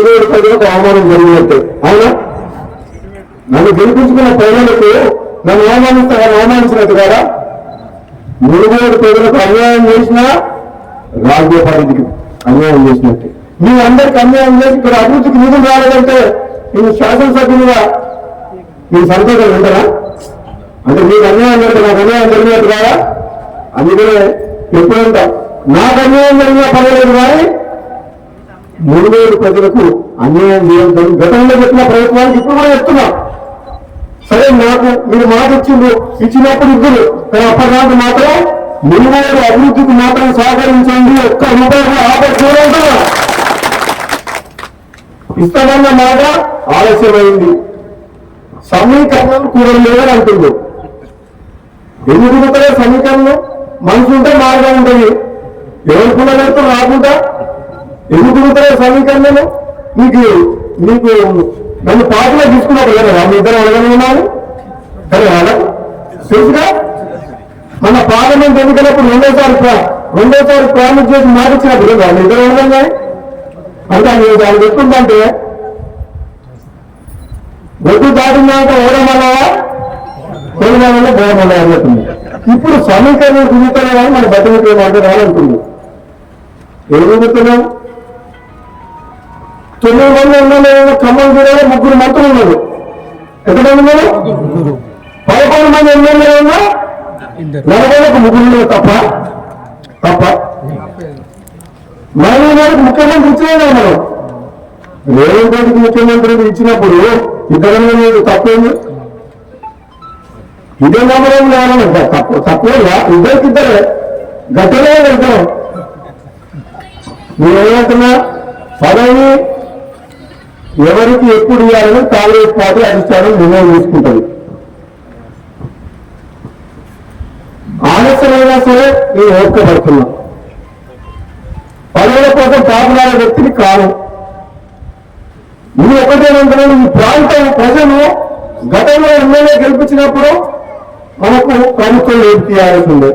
ఇరవై ప్రజలకు అవమానం జరిగినట్టే. అవునా? నన్ను గెలిపించుకున్న ప్రజలకు నన్ను అవమానిస్తే అవమానించినట్టు కదా? మునుగోడు ప్రజలకు అన్యాయం చేసినా రాజ్య పరిధికి అన్యాయం చేసినట్టే. మీ అందరికి అన్యాయం చేసి ఇక్కడ అభివృద్ధికి నిధులు రాలేదంటే నేను శాసనసభ్యులుగా మీ సంతోషం ఉంటారా? అంటే మీకు అన్యాయం జరిగితే నాకు అన్యాయం జరిగినట్టు కదా? అందుకనే ఎప్పుడంట నాకు అన్యాయం జరిగినా పర్వాలేదు కానీ మునుగోడు ప్రజలకు అన్యాయం చేయడం గతంలో చెప్పిన ప్రభుత్వానికి ఇప్పుడు కూడా చెప్తున్నాం సరే నాకు మీరు మాట ఇచ్చిండ్రు ఇచ్చినప్పుడు ఇద్దరు కానీ అప్పటిదాకా మాత్రం మునుగోడు అభివృద్ధికి మాత్రం సహకరించండి ఒక్క రూపాయి కూడా ఇస్తామన్న మాట ఆలస్యమైంది. సమీకరణం కూడా లేదని అంటుంది ఎందుకు సమీకరణం? మనసు ఉంటే మార్గం ఉంటుంది. ఎవరు కూడా రాకుండా ఎందుకు కుదరే సమీకరణలు మీకు మీకు నన్ను పాటలో తీసుకున్నప్పుడు కదా మీ ఇద్దరు అడగనున్నాను సరే అలా తెలుసుగా? మన పార్లమెంట్ ఎన్నికలప్పుడు రెండోసారి రెండోసారి ప్రామిస్ చేసి మాట ఇచ్చినప్పుడు కదా మీ ఇద్దరు అడగం కానీ అంటే నేను దాన్ని చెప్తుందంటే ఒడ్డు దాటినాక ఓడమన్నావా ఓడమన్నా బోడమన్నా అని చెప్తుంది ఇప్పుడు సమీకరణ కుదురుతున్నా కానీ మన బతికి మాట రాలంటుంది ఏం కుదురుతున్నాం తొమ్మిది మంది ఎమ్మెల్యేలు ఖమ్మం జిల్లాలో ముగ్గురు మంత్రులు ఉన్నారు. ఎంతమంది ఉన్నారు? పదకొండు మంది ఎమ్మెల్యేలు ఉన్నా నలభైలకు ముగ్గురు తప్ప. తప్ప. మనం గారికి ముఖ్యమంత్రి ఇచ్చినా మనం రేవంత్ రెడ్డికి ముఖ్యమంత్రి ఇచ్చినప్పుడు ఇద్దరు మీద తప్పేంది? ఇదే నమ్మడం కావాలని తప్పు తక్కువ ఇద్దరికి ఇద్దరే. గట్టలే వెళ్తాం నేనేమంటున్నా పదవి ఎవరికి ఎప్పుడు ఇవ్వాలని కాంగ్రెస్ పార్టీ అధిష్టానం నిర్ణయం తీసుకుంటుంది. ఆలస్యమైనా సరే నేను ఓపికపడుతున్నా పనుల కోసం పాపులాడే వ్యక్తిని కాను ఇది ఒకటేనంటున్నాను ఈ ప్రాంతం ప్రజలు గతంలో ఎమ్మెల్యే గెలిపించినప్పుడు మనకు ప్రభుత్వం లేదు టీఆర్ఎస్ ఉంది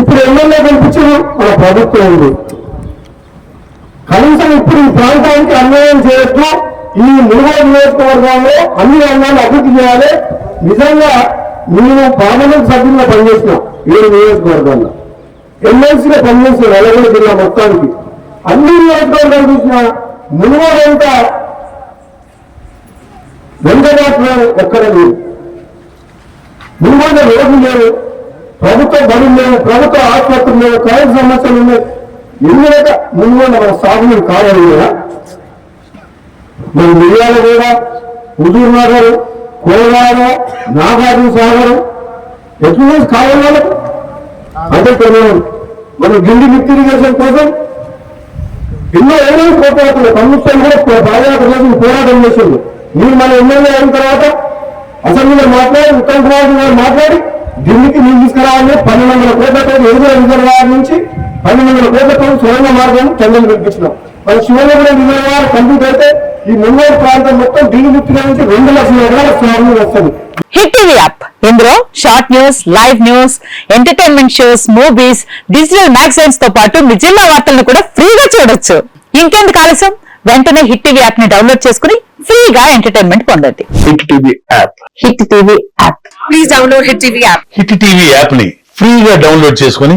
ఇప్పుడు ఎమ్మెల్యే గెలిపించిన మన ప్రభుత్వం ఉంది. కనీసం ఇప్పుడు ఈ ప్రాంతానికి అన్యాయం చేయొద్దు ఈ మునుగోడు నియోజకవర్గంలో అన్ని రంగాలు అభివృద్ధి చేయాలి. నిజంగా మేము పార్లమెంట్ సభ్యులుగా పనిచేసినాం ఏడు నియోజకవర్గాల్లో. ఎమ్మెల్సీగా పనిచేసిన నల్గొండ జిల్లా మొత్తానికి. అన్ని నియోజకవర్గాలు చూసిన మునుగోడు అంతా వెంకటాత్మ ఒక్కడే లేదు. మునుగోడు రోడ్లు లేవు. ప్రభుత్వ బడులు లేవు. ప్రభుత్వ ఆసుపత్రులు లేవు. కరెంట్ సమస్యలు ఉన్నాయి. ఎందుకంటే ముందు మన సాగునీరు కావాలి కదా మన మిర్యాల కూడా హుజూర్ నగర్ కోలాడ నాగార్జున సాగర్ ఎట్లు కావాలి వాళ్ళకు? అంటే కొన్ని మన గిండి లిఫ్ట్ కోసం ఎన్నో ఏమో పోరాడుతుంది కమ్యూనిస్టులు కూడా పాదయాత్ర కోసం పోరాటం చేసింది మీరు మన ఎమ్మెల్యే అయిన తర్వాత అసెంబ్లీలో మాట్లాడి ఉత్తమ్ కుమార్ గారు మాట్లాడి ఢిల్లీకి నీళ్ళు తీసుకురావాలని పన్నెండు వందల కోట్లతో ఎదురు రిజర్వాయర్ నుంచి పన్నెండు వందల కోట్లతో సురంగ మార్గం చంద్రులు పిలిపించినాం మరి శివనగరం రిజర్వాయర్ కంప్లీట్ అయితే ఈ మున్నూరు ప్రాంతం మొత్తం లిఫ్ట్ నుంచి రెండు లక్షల ఎకరాల స్వామి వస్తుంది హిట్ టీవీ యాప్. ఇందులో short news live news entertainment shows movies digital మ్యాగజైన్స్తో పాటు మీ జిల్లా వార్తలను కూడా ఫ్రీగా చూడొచ్చు. ఇంకెందుకు ఆలస్యం? వెంటనే హిట్ టీవీ యాప్ని డౌన్లోడ్ చేసుకుని ఫ్రీగా ఎంటర్టైన్మెంట్ పొందండి. Hit TV app. Hit TV app. Please download hit TV app. Hit TV యాప్ని ఫ్రీగా డౌన్లోడ్ చేసుకుని